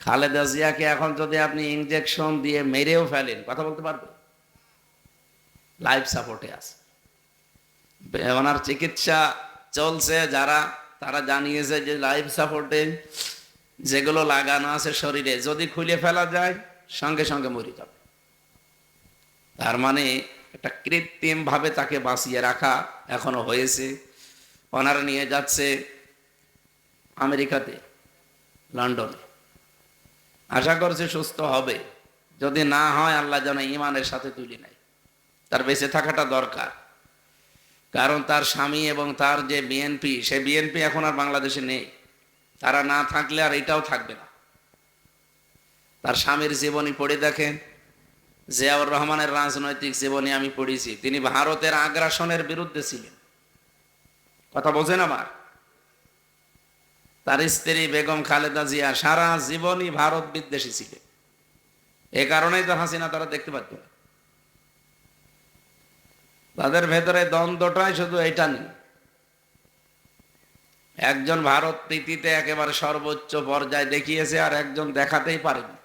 খালেদা জিয়াকে এখন যদি আপনি ইনজেকশন দিয়ে মেরেও ফেলেন, কথা বলতে পারবেন লাইফ সাপোর্টে আছে। ওনার চিকিৎসা চলছে, যারা, তারা জানিয়েছে যে লাইফ সাপোর্টে যেগুলো লাগানো আছে শরীরে, যদি খুলে ফেলা যায়, সঙ্গে সঙ্গে মরে যাবে। তার মানে একটা কৃত্রিম ভাবে তাকে বাঁচিয়ে রাখা এখনও হয়েছে। ওনারা নিয়ে যাচ্ছে আমেরিকাতে, লন্ডনে। আশা করছে সুস্থ হবে। যদি না হয়, আল্লাহ যেন ইমানের সাথে তুলি নেয়। তার বেঁচে থাকাটা দরকার। কারণ তার স্বামী এবং তার যে বিএনপি সে বিএনপি এখন আর বাংলাদেশে নেই। তারা না থাকলে আর এটাও থাকবে না। তার স্বামীর জীবনী পড়ে দেখেন। জিয়াউর রহমানের রাজনৈতিক জীবনী আমি পড়েছি। তিনি ভারতের আগ্রাসনের বিরুদ্ধে ছিলেন। কথা বোঝেন আমার তার স্ত্রী বেগম খালেদা জিয়া সারা জীবনই ভারত বিদ্বেষী ছিলেন এ কারণেই তো হাসিনা তারা দেখতে পাচ্ছে তাদের ভেতরে দ্বন্দ্বটাই শুধু এটা নেই। একজন ভারত প্রীতিতে একেবারে সর্বোচ্চ পর্যায়ে দেখিয়েছে আর একজন দেখাতেই পারেনি।